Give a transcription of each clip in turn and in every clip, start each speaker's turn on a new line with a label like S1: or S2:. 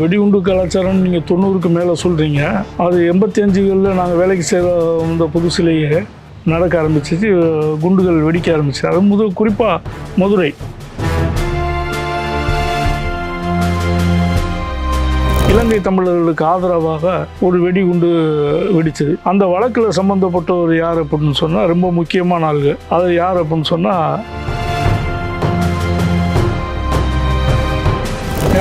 S1: வெடிகுண்டு கலாச்சாரம் நீங்கள் தொண்ணூறுக்கு மேலே சொல்கிறீங்க அது எண்பத்தி அஞ்சுகளில் நாங்கள் வேலைக்கு செய்கிற வந்த புதுசிலேயே நடக்க ஆரம்பிச்சிச்சு. குண்டுகள் வெடிக்க ஆரம்பிச்சு அது முதல் குறிப்பாக மதுரை. இலங்கை தமிழர்களுக்கு ஆதரவாக ஒரு வெடிகுண்டு வெடிச்சது. அந்த வழக்கில் சம்பந்தப்பட்டவர் யார் அப்படின்னு சொன்னால் ரொம்ப முக்கியமான ஆளுங்க அது யார் அப்படின்னு சொன்னால்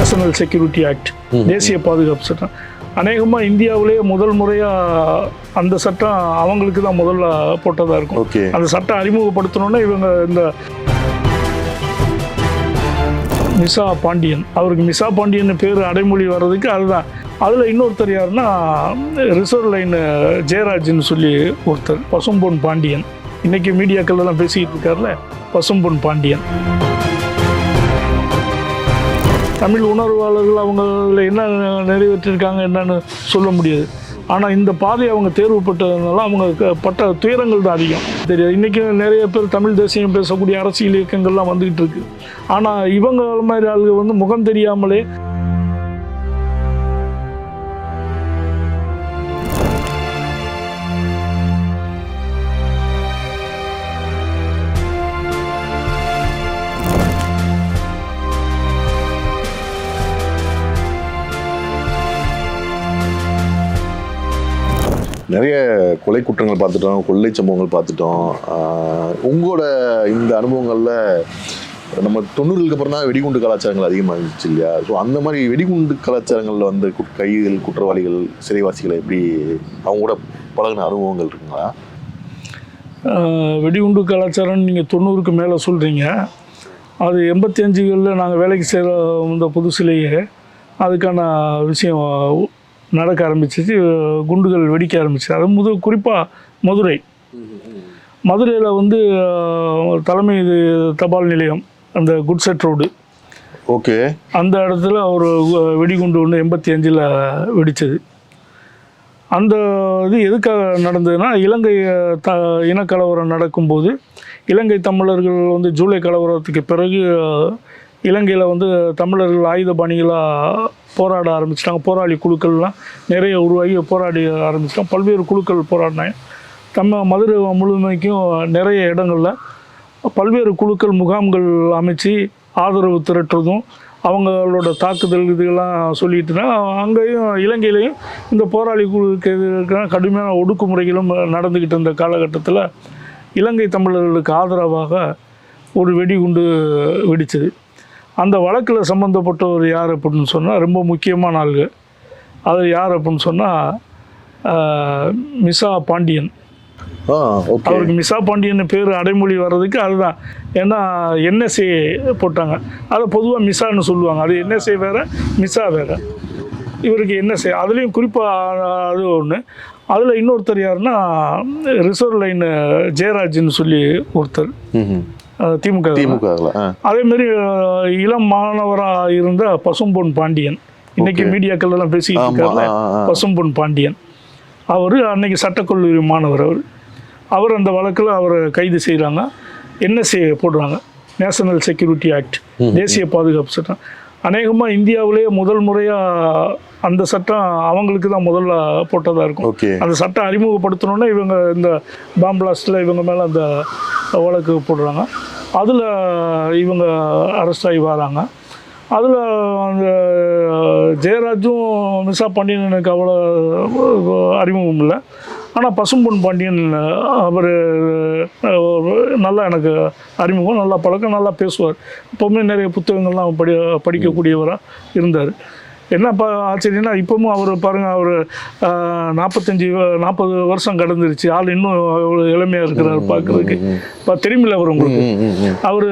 S1: நேஷனல் செக்யூரிட்டி ஆக்ட் தேசிய பாதுகாப்பு சட்டம். அநேகமாக இந்தியாவிலேயே முதல் முறையாக அந்த சட்டம் அவங்களுக்கு தான் முதல்ல போட்டதாக இருக்கும். அந்த சட்டம் அறிமுகப்படுத்தணுன்னா இவங்க இந்த மிசா பாண்டியன். அவருக்கு மிசா பாண்டியன் பேர் அடைமொழி வர்றதுக்கு அதுதான். அதில் இன்னொருத்தர் யாருன்னா ரிசர்வ் லைன் ஜெயராஜ்னு சொல்லி ஒருத்தர் பசும்பொன் பாண்டியன். இன்னைக்கு மீடியாக்கள் எல்லாம் பேசிக்கிட்டு இருக்கார்ல பசும்பொன் பாண்டியன். தமிழ் உணர்வாளர்கள் அவங்கள என்ன நிறைவேற்றிருக்காங்க என்னன்னு சொல்ல முடியாது. ஆனால் இந்த பாதை அவங்க தேர்வுப்பட்டதுனால அவங்க க- பட்ட துயரங்கள் தான் அதிகம். தெரியாது. இன்றைக்கும் நிறைய பேர் தமிழ் தேசியம் பேசக்கூடிய அரசியல் இயக்கங்கள்லாம் வந்துக்கிட்டு இருக்கு. ஆனால் இவங்க மாதிரி ஆளுங்க வந்து முகம் தெரியாமலே
S2: நிறைய கொலை குற்றங்கள் பார்த்துட்டோம் கொள்ளை சம்பவங்கள் பார்த்துட்டோம். உங்களோட இந்த அனுபவங்களில் நம்ம தொண்ணூறுகளுக்கு அப்புறம் தான் வெடிகுண்டு கலாச்சாரங்கள் அதிகமாக இருந்துச்சு இல்லையா? ஸோ அந்த மாதிரி வெடிகுண்டு கலாச்சாரங்களில் வந்து குட்- கைதிகள் குற்றவாளிகள் சிறைவாசிகளை எப்படி அவங்க கூட பழகின அனுபவங்கள் இருக்குங்களா?
S1: வெடிகுண்டு கலாச்சாரம் நீங்கள் தொண்ணூறுக்கு மேலே சொல்கிறீங்க அது எண்பத்தி அஞ்சுகளில் நாங்கள் வேலைக்கு செய்கிற இந்த புதுசுலேயே அதுக்கான விஷயம் நடக்க ஆரம்பிச்சிச்சு குண்டுகள் வெடிக்க ஆரம்பிச்சு அது முது குறிப்பாக மதுரை. மதுரையில் வந்து தலைமை இது தபால் நிலையம் அந்த குட்செட் ரோடு.
S2: ஓகே.
S1: அந்த இடத்துல ஒரு வெடிகுண்டு ஒன்று எண்பத்தி அஞ்சில் வெடித்தது அந்த இது எதுக்காக நடந்ததுன்னா இலங்கை த இனக்கலவரம் நடக்கும்போது இலங்கை தமிழர்கள் வந்து ஜூலை கலவரத்துக்கு பிறகு இலங்கையில் வந்து தமிழர்கள் ஆயுத பாணிகளாக போராட ஆரம்பிச்சிட்டாங்க. போராளி குழுக்கள்லாம் நிறைய உருவாகி போராடி ஆரம்பிச்சிட்டாங்க. பல்வேறு குழுக்கள் போராடினாங்க. நம்ம மதுரை முழுமைக்கும் நிறைய இடங்களில் பல்வேறு குழுக்கள் முகாம்கள் அமைச்சு ஆதரவு திரட்டுறதும் அவங்களோட தாக்குதல் இதுகள்லாம் சொல்லிட்டுனா அங்கேயும் இலங்கையிலையும் இந்த போராளி குழுக்கு கடுமையான ஒடுக்குமுறைகளும் நடந்துக்கிட்டு இருந்த காலகட்டத்தில் இலங்கை தமிழர்களுக்கு ஆதரவாக ஒரு வெடிகுண்டு வெடிச்சது. அந்த வழக்கில் சம்மந்தப்பட்டவர் யார் அப்படின்னு சொன்னால் ரொம்ப முக்கியமான ஆளுங்க அது யார் அப்படின்னு சொன்னால் மிசா பாண்டியன். அவருக்கு மிசா பாண்டியன் பேர் அடைமொழி வர்றதுக்கு அதுதான். ஏன்னா என்எஸ்ஏ போட்டாங்க. அதை பொதுவாக மிசான்னு சொல்லுவாங்க. அது என்எஸ்ஏ வேறு மிசா வேறு. இவருக்கு என்எஸ்ஏ அதுலேயும் குறிப்பாக அது ஒன்று அதில் இன்னொருத்தர் யாருன்னா ரிசர்வ் லைன் ஜெயராஜ்னு சொல்லி ஒருத்தர். திமுக
S2: திமுகவில் ஆ.
S1: அதேமாரி அஹ், இளம் மாணவராக இருந்த பசும்பொன் பாண்டியன். இன்னைக்கு. மீடியாக்கள் எல்லாம் பேசிக்கிட்டு
S2: ஆ.
S1: பசும்பொன் பாண்டியன். அவர் அன்னைக்கு சட்டக்கல்லூரி மாணவர் அவர். அவர் அந்த வழக்கில் அவரை கைது செய்கிறாங்க என்எஸ்ஏ போடுறாங்க? நேஷனல் செக்யூரிட்டி ஆக்ட் தேசிய பாதுகாப்பு சட்டம். அநேகமாக இந்தியாவிலேயே முதல் முறையாக அந்த சட்டம் அவங்களுக்கு தான் முதல்ல போட்டதாக இருக்கும்.
S2: ஓகே.
S1: அந்த சட்டம் அறிமுகப்படுத்தணுன்னா இவங்க இந்த பாம் பிளாஸ்டில் இவங்க மேலே அந்த வழக்கு போடுறாங்க. அதில் இவங்க அரெஸ்ட் ஆகி வராங்க. அதில் அந்த ஜெயராஜும் மிசா பாண்டியன் எனக்கு அவ்வளோ அறிமுகம் இல்லை. ஆனால் பசும்பொன் பாண்டியன் அவர் நல்லா எனக்கு அறிமுகம் நல்லா பழக்கம் நல்லா பேசுவார். எப்போவுமே நிறைய புத்தகங்கள்லாம் படி படிக்கக்கூடியவராக இருந்தார். என்ன பா ஆச்சரியம்னா இப்போவும் அவர் பாருங்கள் அவர் நாற்பத்தஞ்சு நாற்பது வருஷம் கடந்துருச்சு. ஆள் இன்னும் அவ்வளோ இளமையாக இருக்கிறார் பார்க்குறதுக்கு இப்போ தெரியுமில்ல அவர் உங்களுக்கு. அவர்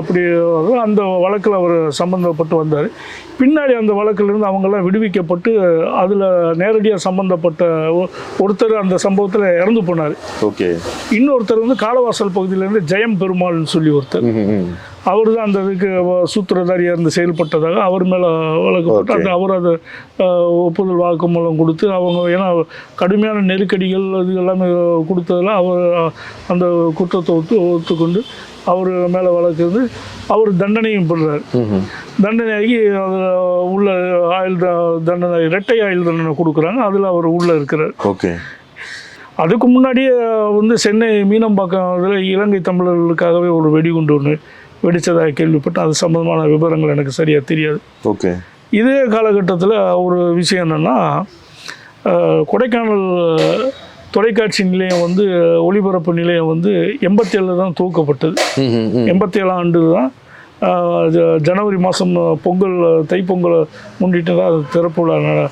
S1: அப்படி. அந்த வழக்கில் அவர் சம்மந்தப்பட்டு வந்தார். பின்னாடி அந்த வழக்கிலிருந்து அவங்கெல்லாம் விடுவிக்கப்பட்டு அதில் நேரடியாக சம்மந்தப்பட்ட ஒருத்தர் அந்த சம்பவத்தில் இறந்து போனார்.
S2: ஓகே.
S1: இன்னொருத்தர் வந்து காலவாசல் பகுதியிலேருந்து ஜெயம் பெருமாள்னு சொல்லி ஒருத்தர். அவர் தான் அந்த இதுக்கு சூத்திரதாரியாக இருந்து செயல்பட்டதாக அவர் மேலே வழக்கு போட்டு அந்த அவர் அதை ஒப்புதல் வாக்குமூலம் கொடுத்து அவங்க ஏன்னா கடுமையான நெருக்கடிகள் அது எல்லாமே கொடுத்ததில் அவர் அந்த குற்றத்தை ஒத்து ஒத்துக்கொண்டு அவர் மேலே வழக்கு இருந்து அவர் தண்டனையும் பெறுறார். தண்டனையாகி அதில் உள்ள ஆயுள் தண்டனை இரட்டை ஆயுள் தண்டனை கொடுக்குறாங்க. அதில் அவர் உள்ளே இருக்கிறார்.
S2: ஓகே.
S1: அதுக்கு முன்னாடியே வந்து சென்னை மீனம்பாக்கம் இதில் இலங்கை தமிழர்களுக்காகவே ஒரு வெடிகுண்டு ஒன்று வெடித்ததாக கேள்விப்பட்டேன் அது சம்மந்தமான விவரங்கள் எனக்கு சரியாக தெரியாது.
S2: ஓகே.
S1: இதே காலகட்டத்தில் ஒரு விஷயம் என்னென்னா கொடைக்கானல் தொலைக்காட்சி நிலையம் வந்து ஒளிபரப்பு நிலையம் வந்து எண்பத்தேழில் தான் துவக்கப்பட்டது.
S2: ம்
S1: எண்பத்தேழாம் ஆண்டு தான் ஜனவரி மாதம் பொங்கல் தைப்பொங்கலை முன்னிட்டு தான் அது திறப்பு விழா நட-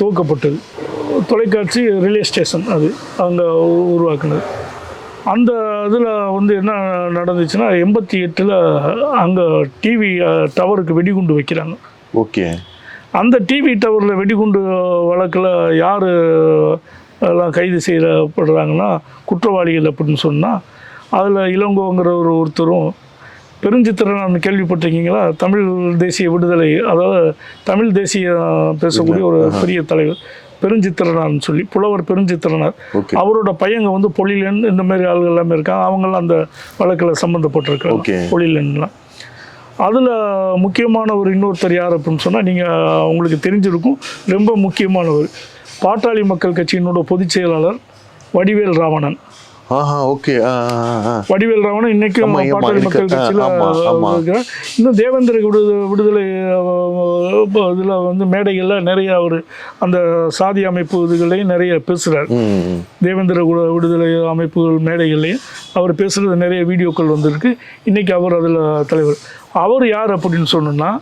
S1: துவக்கப்பட்டது. தொலைக்காட்சி ரிலே ஸ்டேஷன் அது அங்கே உருவாக்குனது. அந்த இதில் வந்து என்ன நடந்துச்சுன்னா எண்பத்தி எட்டில் அங்கே டிவி டவருக்கு வெடிகுண்டு வைக்கிறாங்க.
S2: ஓகே.
S1: அந்த டிவி டவரில் வெடிகுண்டு வழக்கில் யார் எல்லாம் கைது செய்யப்படுறாங்கன்னா குற்றவாளிகள் அப்படின்னு சொன்னால் அதில் இளங்கோங்கிற ஒரு ஒருத்தரும் பெருஞ்சித்திரன் கேள்விப்பட்டிருக்கீங்களா? தமிழ் தேசிய விடுதலை அதாவது தமிழ் தேசிய பேசக்கூடிய ஒரு பெரிய தலைவர். பெருஞ்சித்திரனார்னு சொல்லி புலவர் பெருஞ்சித்திரனார். அவரோட பையங்க வந்து பொழிலன் இந்த மாதிரி ஆளுகள் எல்லாமே இருக்காங்க. அவங்கெல்லாம் அந்த வழக்கில் சம்மந்தப்பட்டிருக்காங்க பொழிலன்லாம் அதில் முக்கியமான ஒரு இன்னொருத்தர் யார் அப்படின்னு சொன்னால் நீங்கள் உங்களுக்கு தெரிஞ்சிருக்கும் ரொம்ப முக்கியமானவர். பாட்டாளி மக்கள் கட்சியினோட பொதுச் செயலாளர் வடிவேல் ராவணன்.
S2: ஓகே
S1: வடிவேல் ராவணன் இன்னைக்கும் பாட்டாளி. மக்கள் கட்சியில் இன்னும் தேவேந்திர விடுதலை விடுதலை இதில் வந்து மேடைகளில் நிறைய அவர் அந்த சாதி அமைப்பு இதுகளையும் நிறைய பேசுகிறார் தேவேந்திர குல- விடுதலை அமைப்புகள் மேடைகள்லையும் அவர் பேசுகிறது நிறைய வீடியோக்கள் வந்திருக்கு. இன்றைக்கி அவர் அதில் தலைவர். அவர் யார் அப்படின்னு சொன்னோன்னா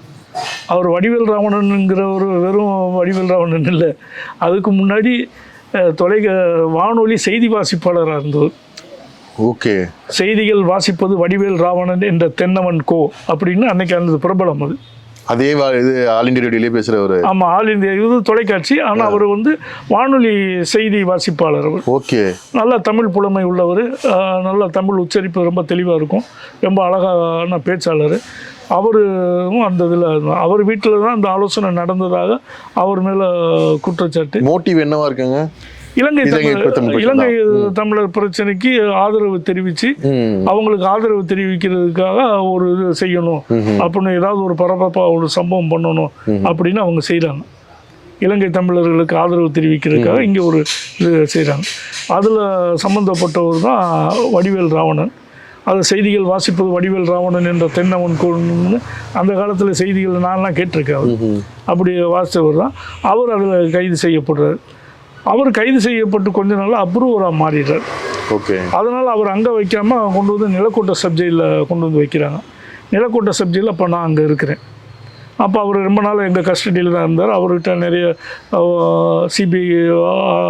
S1: அவர் வடிவேல் ராவணனுங்கிற ஒரு வெறும் வடிவேல் ராவணன் இல்லை. அதுக்கு முன்னாடி தொலைக வானொலி செய்தி வாசிப்பாளராக இருந்தவர்.
S2: ஓகே.
S1: செய்திகள் வாசிப்பது வடிவேல் ராவணன் என்ற தென்னவன் கோ அப்படின்னு அன்னைக்கு அந்த பிரபலம் அது.
S2: அதே இது ஆல் இண்டியா ரேடியோலயே பேசுற ஒரு
S1: ஆமாம் ஆல் இந்தியா இது தொலைக்காட்சி. ஆனால் அவர் வந்து வானொலி செய்தி வாசிப்பாளர் அவர்.
S2: ஓகே.
S1: நல்ல தமிழ் புலமை உள்ளவர். நல்ல தமிழ் உச்சரிப்பு ரொம்ப தெளிவாக இருக்கும். ரொம்ப அழகான பேச்சாளர். அவரும் அந்த இதில் அவர் வீட்டில் தான் அந்த ஆலோசனை நடந்ததாக அவர் மேலே குற்றச்சாட்டு.
S2: மோட்டிவ் என்னவா இருக்குங்க?
S1: இலங்கை
S2: இலங்கை
S1: தமிழர் பிரச்சனைக்கு ஆதரவு தெரிவித்து
S2: ம்.
S1: அவங்களுக்கு ஆதரவு தெரிவிக்கிறதுக்காக ஒரு இது செய்யணும். அப்படின்னு ஏதாவது ஒரு பரபரப்பாக ஒரு சம்பவம் பண்ணணும் அப்படின்னு அவங்க செய்கிறாங்க இலங்கை தமிழர்களுக்கு ஆதரவு தெரிவிக்கிறதுக்காக இங்கே ஒரு இது செய்கிறாங்க அதில் சம்மந்தப்பட்டவர் தான் வடிவேல் ராவணன். அது செய்திகள் வாசிப்பது வடிவேல் ராவணன் என்ற தென்னவன் கொன்னு. அந்த காலத்தில் செய்திகள் நான்லாம் கேட்டிருக்கேன் அவர் அப்படி வாசித்தவர் தான். அவர் அதில் கைது செய்யப்படுறார். அவர் கைது செய்யப்பட்டு கொஞ்ச நாள் அப்ரூவராக மாறிடுறார்.
S2: ஓகே.
S1: அதனால் அவர் அங்கே வைக்காம கொண்டு வந்து நிலக்கோட்டை சப்ஜெக்டில் கொண்டு வந்து வைக்கிறாங்க. நிலக்கோட்டை சப்ஜெக்டில் அப்போ நான் அங்கே இருக்கிறேன். அப்போ அவர் ரொம்ப நாள் எங்கள் கஸ்டடியில் தான் இருந்தார். அவர்கிட்ட நிறைய சிபிஐ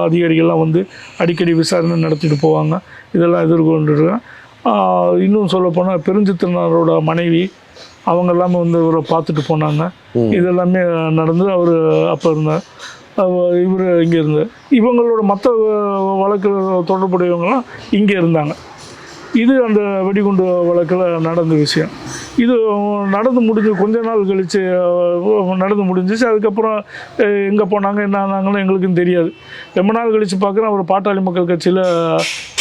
S1: அதிகாரிகள்லாம் வந்து அடிக்கடி விசாரணை நடத்திட்டு போவாங்க. இதெல்லாம் எதிர்கொண்டுருக்கேன் இன்னும் சொல்லப்போனால் பெருஞ்சித்திரனாரோட மனைவி அவங்க எல்லாமே வந்து இவரை பார்த்துட்டு போனாங்க. இதெல்லாமே நடந்து அவர் அப்போ இருந்தார். இவர் இங்கே இருந்தார். இவங்களோட மற்ற வழக்கு தொடர்புடையவங்களாம் இங்கே இருந்தாங்க. இது அந்த வெடிகுண்டு வழக்கில் நடந்த விஷயம். இது நடந்து முடிஞ்சு கொஞ்ச நாள் கழித்து நடந்து முடிஞ்சிச்சு. அதுக்கப்புறம் எங்கே போனாங்க என்ன ஆனாங்கன்னு எங்களுக்கும் தெரியாது. ரொம்ப நாள் கழித்து பார்க்குறேன் அவர் பாட்டாளி மக்கள் கட்சியில்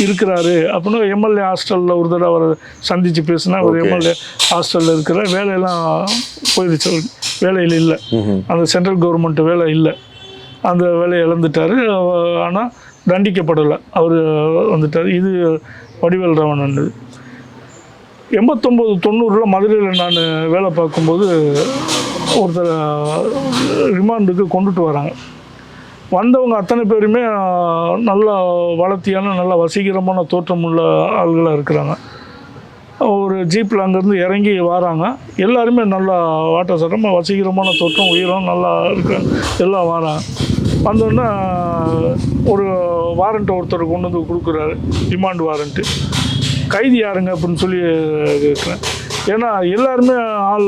S1: இருக்கிறாரு அப்படின்னு எம்எல்ஏ ஹாஸ்டலில் ஒரு தடவை அவரை சந்தித்து பேசினா அவர். எம்எல்ஏ ஹாஸ்டலில் இருக்கிற வேலையெல்லாம் போயிடுச்சு. வேலையில் இல்லை. அந்த சென்ட்ரல் கவர்மெண்ட் வேலை இல்லை. அந்த வேலையை இழந்துட்டார். ஆனால் தண்டிக்கப்படலை. அவர் வந்துட்டார். இது வடிவேல் ராவணன் எண்பத்தொம்போது தொண்ணூறில் மதுரையில் நான் வேலை பார்க்கும்போது ஒருத்தர் ரிமாண்டுக்கு கொண்டுட்டு வராங்க. வந்தவங்க அத்தனை பேருமே நல்லா நல்ல வளர்த்தியான நல்ல வசீகரமான தோற்றம் உள்ள ஆள்களாக இருக்கிறாங்க. ஒரு ஜீப்பில் அங்கேருந்து இறங்கி வராங்க. எல்லாருமே நல்லா வாட்ட சட்டமாக வசீகரமான தோற்றம் உயரம் நல்லா இருக்காங்க எல்லாம் வராங்க. வந்தோடனே ஒரு வாரண்ட்டை ஒருத்தர் கொண்டு வந்து கொடுக்குறாரு. Demand warrant. கைதி யாருங்க அப்படின்னு சொல்லி கேட்குறேன் ஏன்னா எல்லாருமே ஆள்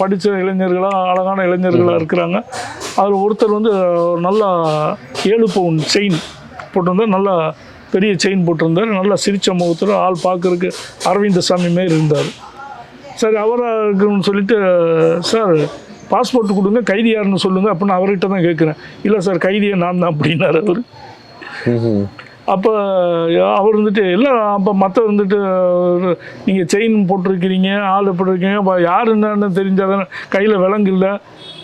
S1: படித்த இளைஞர்களாக அழகான இளைஞர்களாக இருக்கிறாங்க. அதில் ஒருத்தர் வந்து நல்லா ஏழு பவுன் செயின் போட்டிருந்தார். நல்லா பெரிய செயின் போட்டிருந்தார். நல்லா சிரிச்ச முகத்தில் ஆள் பார்க்கறதுக்கு அரவிந்த சாமி மாரி இருந்தார். சரி அவராக இருக்குன்னு சொல்லிட்டு சார் பாஸ்போர்ட் கொடுங்க கைதி யாருன்னு சொல்லுங்கள் அப்படின்னு அவர்கிட்ட தான் கேட்குறேன் இல்லை சார் கைதியே நான் தான் அப்படின்னாரு அவர். அப்போ அவர் வந்துட்டு இல்லை அப்போ மற்ற வந்துட்டு நீங்கள் செயின் போட்டிருக்கிறீங்க ஆள் எப்படி இருக்கீங்க அப்போ யார் என்னன்னு தெரிஞ்சால் தானே கையில் விலங்கு இல்லை.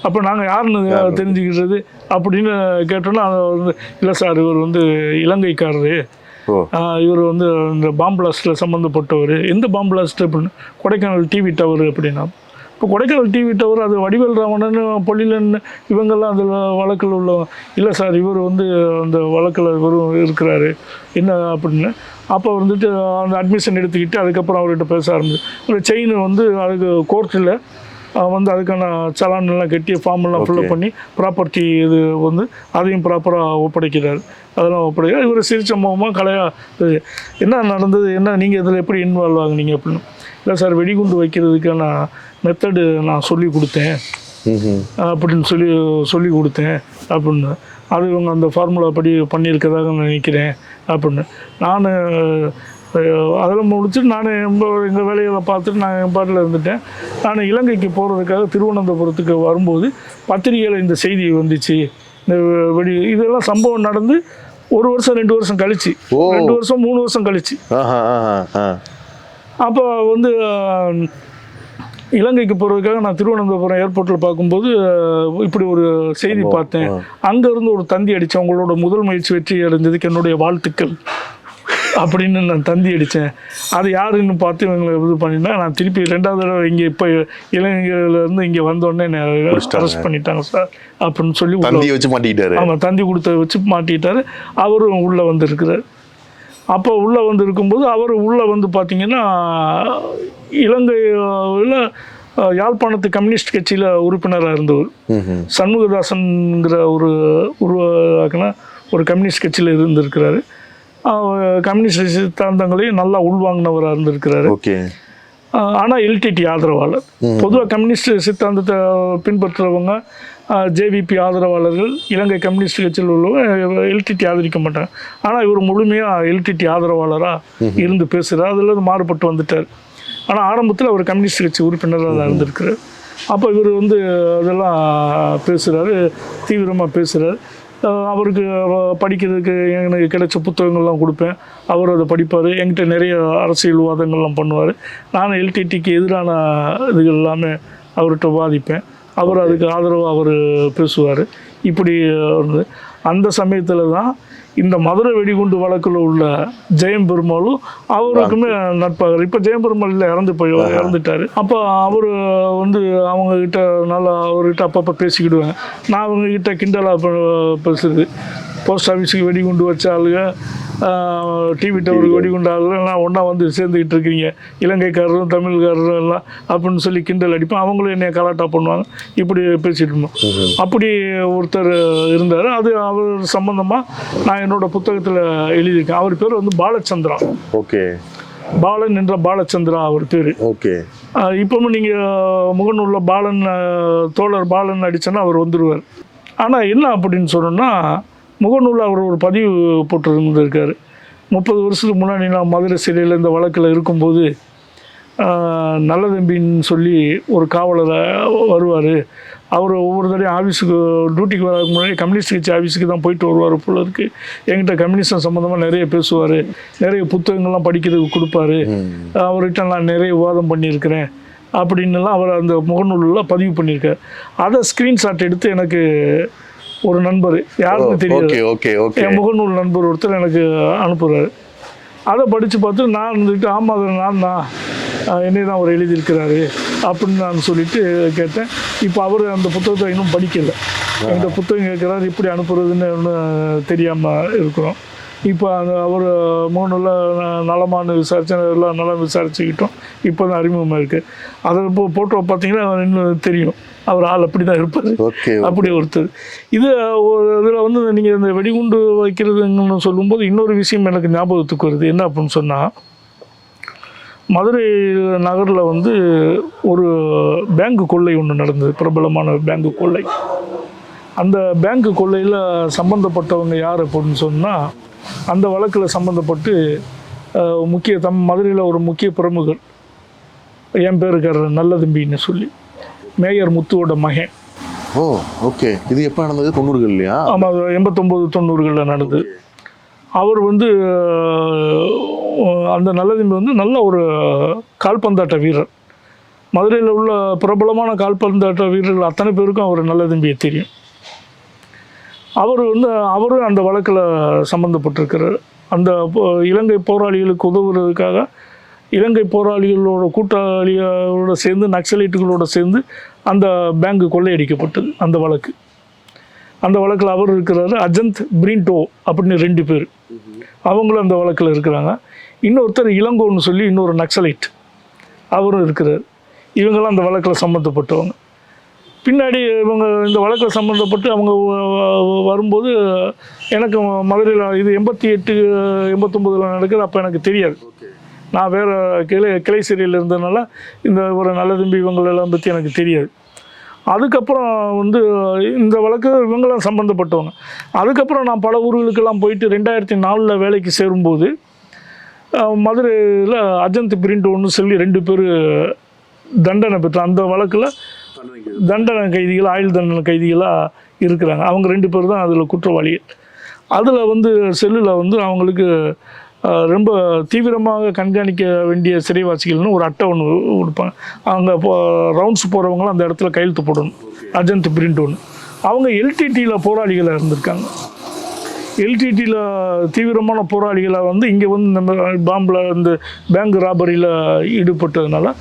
S1: அப்போ நாங்கள் யாருன்னு தெரிஞ்சுக்கிறது அப்படின்னு கேட்டோன்னா இல்லை சார் இவர் வந்து இலங்கைக்காரரு. இவர் வந்து இந்த பாம்பு பிளாஸ்டில் சம்மந்தப்பட்டவர் எந்த பாம்பு பிளாஸ்ட் அப்படின்னு கொடைக்கானல் டிவி டவர் அப்படின்னா? இப்போ கொடைக்கானல் டிவி டவர் அது வடிவேல் ராவணன் பொல்லிலன் இவங்கெல்லாம் அதில் வழக்கில் உள்ள இல்லை சார் இவர் வந்து அந்த வழக்கில் இவரும் இருக்கிறாரு. என்ன அப்படின்னு. அப்போ வந்துட்டு அந்த அட்மிஷன் எடுத்துக்கிட்டு அதுக்கப்புறம் அவர்கிட்ட பேச ஆரம்பிச்சு. ஒரு செயின் வந்து அதுக்கு கோர்ட்டில் வந்து அதுக்கான சலான் எல்லாம் கட்டி ஃபார்ம் எல்லாம் ஃபில்அப் பண்ணி ப்ராப்பர்ட்டி இது வந்து அதையும் ப்ராப்பராக ஒப்படைக்கிறார். அதெல்லாம் ஒப்படைக்கிறார். இவர் சிரிச்ச முகமாக கலையா இது என்ன நடந்தது? என்ன நீங்கள் இதில் எப்படி இன்வால்வ் ஆகுனீங்க அப்படின்னு. இல்லை சார் வெடிகுண்டு வைக்கிறதுக்கான மெத்தடு நான் சொல்லி கொடுத்தேன். அப்படின்னு சொல்லி சொல்லி கொடுத்தேன் அப்படின்னு. அது இவங்க அந்த ஃபார்முலா படி பண்ணியிருக்கதாக நான் நினைக்கிறேன் அப்படின்னு. நான் அதெல்லாம் முடிச்சுட்டு நான் எங்கள் வேலைகளை பார்த்துட்டு நான் என் பாட்டில் இருந்துட்டேன். நான் இலங்கைக்கு போகிறதுக்காக திருவனந்தபுரத்துக்கு வரும்போது பத்திரிகையில் இந்த செய்தி வந்துச்சு. இந்த வெடி இதெல்லாம் சம்பவம் நடந்து ஒரு வருஷம் ரெண்டு வருஷம் கழிச்சு. ரெண்டு வருஷம் மூணு வருஷம் கழிச்சு. அப்போ வந்து இலங்கைக்கு போகிறதுக்காக நான் திருவனந்தபுரம் ஏர்போர்ட்டில் பார்க்கும்போது இப்படி ஒரு செய்தி பார்த்தேன். அங்கேருந்து ஒரு தந்தி அடித்தேன் உங்களோட முதல் முயற்சி வெற்றி அடைஞ்சதுக்கு என்னுடைய வாழ்த்துக்கள் அப்படின்னு நான் தந்தி அடித்தேன் அது யாருன்னு பார்த்து இவங்களை இது பண்ணினா நான் திருப்பி ரெண்டாவது தடவை இங்கே இப்போ இலங்கையிலேருந்து இங்கே வந்தோடனே அரெஸ்ட் பண்ணிட்டாங்க சார் அப்படின்னு சொல்லி
S2: வச்சு மாட்டிக்கிட்டாரு.
S1: ஆமாம் தந்தி கொடுத்த வச்சு மாட்டிட்டாரு அவரும் உள்ளே வந்திருக்கிறார். அப்போ உள்ளே வந்து இருக்கும்போது அவர் உள்ளே வந்து பார்த்தீங்கன்னா இலங்கையில் யாழ்ப்பாணத்து கம்யூனிஸ்ட் கட்சியில் உறுப்பினராக இருந்தவர். சண்முகதாசன்கிற ஒரு உருவாக்கின ஒரு கம்யூனிஸ்ட் கட்சியில் இருந்திருக்கிறாரு. அவர் கம்யூனிஸ்ட் சித்தாந்தங்களையும் நல்லா உள்வாங்கினவராக இருந்திருக்கிறாரு.
S2: ஓகே.
S1: ஆனால் எல்டிடி ஆதரவாளர். பொதுவாக கம்யூனிஸ்ட் சித்தாந்தத்தை பின்பற்றுறவங்க ஜேவிபி ஆதரவாளர்கள் இலங்கை கம்யூனிஸ்ட் கட்சியில் உள்ளவங்க எல்டிடி ஆதரிக்க மாட்டாங்க. ஆனால் இவர் முழுமையாக எல்டிடி ஆதரவாளராக இருந்து பேசுகிறார் அதில் மாறுபட்டு வந்துட்டார். ஆனால் ஆரம்பத்தில் அவர் கம்யூனிஸ்ட் கட்சி உறுப்பினராக தான் இருந்திருக்கிறார். அப்போ இவர் வந்து அதெல்லாம் பேசுகிறாரு தீவிரமாக பேசுகிறார் அவருக்கு அவ- படிக்கிறதுக்கு எனக்கு கிடைச்ச புத்தகங்கள்லாம் கொடுப்பேன். அவர் அதை படிப்பார். என்கிட்ட நிறைய அரசியல் வாதங்கள்லாம் பண்ணுவார். நான் எல்டிடிக்கு எதிரான இதுகள் எல்லாமே அவர்கிட்ட வாதிப்பேன். அவர் அதுக்கு ஆதரவாக அவர் பேசுவார். இப்படி அந்த சமயத்தில் தான் இந்த மதுரை வெடிகுண்டு வழக்கில் உள்ள ஜெயம் பெருமாளும் அவருக்குமே நட்பாக இப்போ ஜெயம் பெருமாள் இல்லை இறந்து போய் இறந்துட்டார். அப்போ அவர் வந்து அவங்க கிட்ட நல்லா அவர்கிட்ட அப்பப்போ பேசிக்கிடுவேன் நான் அவங்க கிட்ட கிண்டலாக பேசுறது. போஸ்ட் ஆஃபீஸுக்கு வெடிகுண்டு வச்ச ஆளுங்க டிவி டவருக்கு வெடிகுண்டு ஆளுங்க எல்லாம் ஒன்றா வந்து சேர்ந்துக்கிட்டு இருக்கீங்க. இலங்கைக்காரரும் தமிழ்காரரும் எல்லாம் அப்படின்னு சொல்லி கிண்டல் அடிப்பேன் அவங்களும் என்னை கலாட்டா பண்ணுவாங்க. இப்படி பேசிட்டு இருந்தோம். அப்படி ஒருத்தர் இருந்தார். அது அவர் சம்பந்தமாக நான் என்னோட புத்தகத்தில் எழுதியிருக்கேன். அவர் பேர் வந்து பாலச்சந்திரா.
S2: ஓகே.
S1: பாலன் என்ற பாலச்சந்திரா அவர் பேர்.
S2: ஓகே.
S1: இப்பவும் நீங்கள் முகநூலில் பாலன் தோழர் பாலன் அடிச்சோன்னா அவர் வந்துடுவார் ஆனால் என்ன அப்படின்னு சொன்னோன்னா முகநூலில் அவர் ஒரு பதிவு போட்டிருந்திருக்காரு. முப்பது வருஷத்துக்கு முன்னாடி நான் மதுரை சிறையில் இந்த வழக்கில் இருக்கும்போது ஆஹ், நல்ல தம்பின்னு சொல்லி ஒரு காவலர் வருவார். அவர் ஒவ்வொரு தடையும் ஆஃபீஸுக்கு டியூட்டிக்கு வரதுக்கு முன்னாடி கம்யூனிஸ்ட் கட்சி ஆஃபீஸுக்கு தான் போயிட்டு வருவார் போல இருக்கு. என்கிட்ட கம்யூனிஸ்டம் சம்மந்தமாக நிறைய பேசுவார். நிறைய புத்தகங்கள்லாம் படிக்கிறதுக்கு கொடுப்பாரு. அவர்கிட்ட நான் நிறைய விவாதம் பண்ணியிருக்கிறேன். அப்படின்னுலாம் அவர் அந்த முகநூலில் பதிவு பண்ணியிருக்கார். அதை ஸ்க்ரீன்ஷாட் எடுத்து எனக்கு ஒரு நண்பர். யாருன்னு தெரியாது.
S2: Okay okay okay.
S1: என் முகநூல் நண்பர் ஒருத்தர் எனக்கு அனுப்புகிறாரு அதை படித்து பார்த்து நான் இருந்துட்டு ஆமாம் அதை நான் தான். என்னை தான் அவர் எழுதியிருக்கிறாரு அப்படின்னு நான் சொல்லிட்டு கேட்டேன். இப்போ அவர் அந்த புத்தகத்தை இன்னும் படிக்கலை. என்கிட்ட புத்தகம் கேட்குறாரு இப்படி அனுப்புறதுன்னு ஒன்றும் தெரியாமல் இருக்கிறோம். இப்போ அந்த அவர் மூணுல நலமானு விசாரிச்சு எல்லாம் நலம் விசாரிச்சுக்கிட்டோம். இப்போ தான் அறிமுகமாக இருக்குது அதை இப்போ ஃபோட்டோ பார்த்தீங்கன்னா இன்னும் தெரியும். அவர் ஆள் அப்படி தான் இருப்பார் அப்படி ஒருத்தர். இது ஒரு இதில் வந்து நீங்கள் இந்த வெடிகுண்டு வைக்கிறதுன்னு சொல்லும்போது இன்னொரு விஷயம் எனக்கு ஞாபகத்துக்கு வருது. என்ன அப்படின்னு சொன்னால் மதுரை நகரில் வந்து ஒரு பேங்க் கொள்ளை ஒன்று நடந்தது. பிரபலமான பேங்க் கொள்ளை. அந்த பேங்க் கொள்ளையில் சம்மந்தப்பட்டவங்க யார் அப்படின்னு சொன்னால் அந்த வழக்கில் சம்மந்தப்பட்டு முக்கிய தம் மதுரையில் ஒரு முக்கிய பிரமுகர் என் பேருக்காரர் நல்ல தம்பின்னு சொல்லி. மேயர் முத்துவோட மகன்.
S2: ஓ ஓகே. இது எப்போ நடந்தது? தொண்ணூறுகள் இல்லையா
S1: ஆமாம் எண்பத்தொம்போது தொண்ணூறுகளில் நடந்தது. அவர் வந்து அந்த நல்லதம்பி வந்து நல்ல ஒரு கால்பந்தாட்ட வீரர். மதுரையில் உள்ள பிரபலமான கால்பந்தாட்ட வீரர்கள் அத்தனை பேருக்கும் அவர் நல்ல தம்பியை தெரியும். அவர் வந்து அவரும் அந்த வழக்கில் சம்மந்தப்பட்டிருக்கிறார் அந்த இலங்கை போராளிகளுக்கு உதவுறதுக்காக இலங்கை போராளிகளோட கூட்டாளிகளோட சேர்ந்து நக்சலைட்டுகளோட சேர்ந்து அந்த பேங்க் கொள்ளையடிக்கப்பட்டது அந்த வழக்கு. அந்த வழக்கில் அவர் இருக்கிறாரு அஜந்த் பிரின்டோ அப்படின்னு ரெண்டு பேர். அவங்களும் அந்த வழக்கில் இருக்கிறாங்க. இன்னொருத்தர் இளங்கோன்னு சொல்லி இன்னொரு நக்சலைட் அவரும் இருக்கிறார். இவங்கெல்லாம் அந்த வழக்கில் சம்மந்தப்பட்டவங்க பின்னாடி இவங்க இந்த வழக்கில் சம்மந்தப்பட்டு அவங்க வரும்போது எனக்கு மதுரையில் இது எண்பத்தி எட்டு எண்பத்தொம்போதில் நடக்குது அப்போ எனக்கு தெரியாது. நான் வேறு கிளை கிளை சிறையில் இருந்ததுனால இந்த ஒரு நல்ல தம்பி இவங்களெல்லாம் பற்றி எனக்கு தெரியாது. அதுக்கப்புறம் வந்து இந்த வழக்கு இவங்களாம் சம்மந்தப்பட்டவங்க அதுக்கப்புறம் நான் பல ஊர்களுக்கெல்லாம் போயிட்டு ரெண்டாயிரத்தி நாலில் வேலைக்கு சேரும்போது மதுரையில் அஜந்த் பிரிண்ட் ஒன்று சொல்லி ரெண்டு பேர் தண்டனை பெற்ற அந்த வழக்கில் தண்டனை கைதிகள் ஆயுள் தண்டனை கைதிகளாக இருக்கிறாங்க. அவங்க ரெண்டு பேர் தான் அதில் குற்றவாளிகள். அதில் வந்து செல்லில் வந்து அவங்களுக்கு ரொம்ப தீவிரமாக கண்காணிக்க வேண்டிய சிறைவாசிகள்னு ஒரு அட்டை ஒன்று கொடுப்பாங்க. அங்கே போ ரவுண்ட்ஸ் போகிறவங்களும் அந்த இடத்துல கையெழுத்து போடணும். அஜந்த் பிரிண்ட் ஒன்று அவங்க எல்டிடியில் போராளிகளாக இருந்திருக்காங்க. எல்டிடியில் தீவிரமான போராளிகளாக வந்து இங்கே வந்து நம்ம பாம்பில் இந்த பேங்க் ராபரியில் ஈடுபட்டதுனால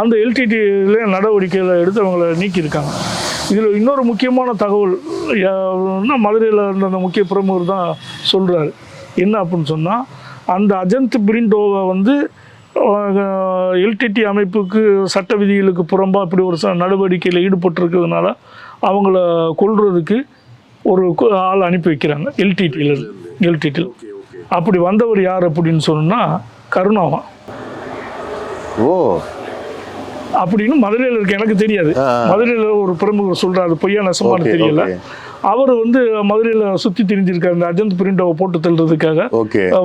S1: அந்த எல்டிடியில நடவடிக்கைகளை எடுத்து அவங்கள நீக்கியிருக்காங்க. இதில் இன்னொரு முக்கியமான தகவல் மதுரையில் இருந்த அந்த முக்கிய பிரமுகர் தான் சொல்கிறாரு என்ன அப்படின்னு சொன்னால் அந்த அஜந்த் பிரிண்டோவை வந்து எல்டிடி அமைப்புக்கு சட்ட விதிகளுக்கு புறம்பாக இப்படி ஒரு ச- நடவடிக்கையில் ஈடுபட்டிருக்கிறதுனால அவங்கள கொல்றதுக்கு ஒரு ஆள் அனுப்பி வைக்கிறாங்க எல்டிடியில் எல்டிடியில் அப்படி வந்தவர் யார் அப்படின்னு சொன்னால் கருணாவான்
S2: ஓ.
S1: அப்படின்னு மதுரையில் இருக்க எனக்கு தெரியாது. மதுரையில் ஒரு பிரமுகர் சொல்கிறாரு பொய்யா நெசமானு தெரியல. அவர் வந்து மதுரையில் சுற்றி திரிஞ்சிருக்காரு. இந்த அஜந்த் பிரிண்டோவை போட்டு தள்ளுறதுக்காக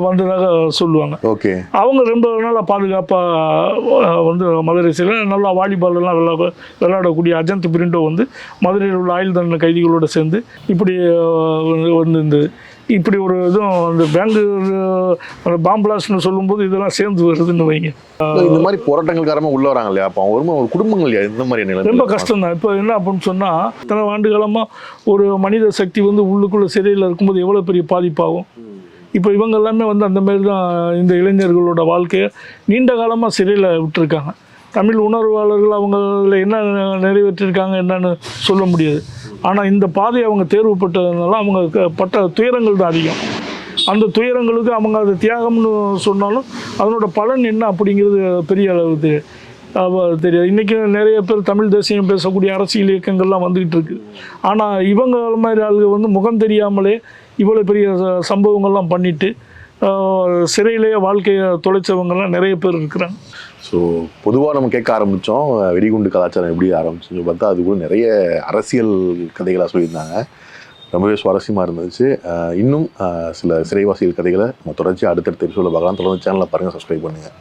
S1: வந்ததாக சொல்லுவாங்க.
S2: ஓகே.
S1: அவங்க ரொம்ப நாளாக பாதுகாப்பாக வந்து மதுரை சிறையில் நல்லா வாலிபால் எல்லாம் விளையாட விளையாடக்கூடிய அஜந்த் பிரிண்டோ வந்து மதுரையில் உள்ள ஆயுள் தண்டனை கைதிகளோடு சேர்ந்து இப்படி அஹ், வந்து- வந்து இந்த இப்படி ஒரு இதுவும் அந்த பேங்கு பாம்பிளாஸ்ட்னு சொல்லும்போது இதெல்லாம் சேர்ந்து வருதுன்னு வைங்க.
S2: இந்த மாதிரி போராட்டங்கள் காரணமா உள்ள வராங்க இல்லையா? அப்போ அவங்க வரும்போது ஒரு குடும்பங்கள் இந்த மாதிரி
S1: ரொம்ப கஷ்டம் தான் இப்போ என்ன அப்படின்னு சொன்னால் இத்தனை ஆண்டு காலமாக ஒரு மனித சக்தி வந்து உள்ளுக்குள்ளே சிறையில் இருக்கும்போது எவ்வளோ பெரிய பாதிப்பாகும்? இப்போ இவங்க எல்லாமே வந்து அந்த மாதிரி தான் இந்த இளைஞர்களோட வாழ்க்கையை நீண்ட காலமாக சிறையில் விட்டுருக்காங்க. தமிழ் உணர்வாளர்கள் அவங்கள என்ன நிறைவேற்றிருக்காங்க என்னன்னு சொல்ல முடியாது. ஆனால் இந்த பாதையை அவங்க தேர்வுப்பட்டதுனால அவங்க க- பட்ட துயரங்கள் தான் அதிகம். அந்த துயரங்களுக்கு அவங்க அது தியாகம்னு சொன்னாலும் அதனோட பலன் என்ன அப்படிங்கிறது பெரிய அளவு தெரியாது. இன்றைக்கி நிறைய பேர் தமிழ் தேசியம் பேசக்கூடிய அரசியல் இயக்கங்கள்லாம் வந்துக்கிட்டு இருக்குது ஆனால் இவங்க மாதிரி ஆளுங்க வந்து முகம் தெரியாமலே இவ்வளோ பெரிய ச- சம்பவங்கள்லாம் பண்ணிவிட்டு சிறையிலேயே வாழ்க்கையை தொலைச்சவங்கள்லாம் நிறைய பேர் இருக்கிறாங்க.
S2: ஸோ பொதுவாக நம்ம கேட்க ஆரம்பித்தோம் வெடிகுண்டு கலாச்சாரம் எப்படி ஆரம்பிச்சுன்னு பார்த்தா அது கூட நிறைய அரசியல் கதைகளாக சொல்லியிருந்தாங்க. ரொம்பவே சுவாரஸ்யமாக இருந்துச்சு. இன்னும் சில சிறைவாசிகள் கதைகளை நம்ம தொடர்ச்சி அடுத்தடுத்த எபிசோட பார்க்கலாம். தொடர்ந்து சேனலை பாருங்கள் சப்ஸ்கிரைப் பண்ணுங்கள்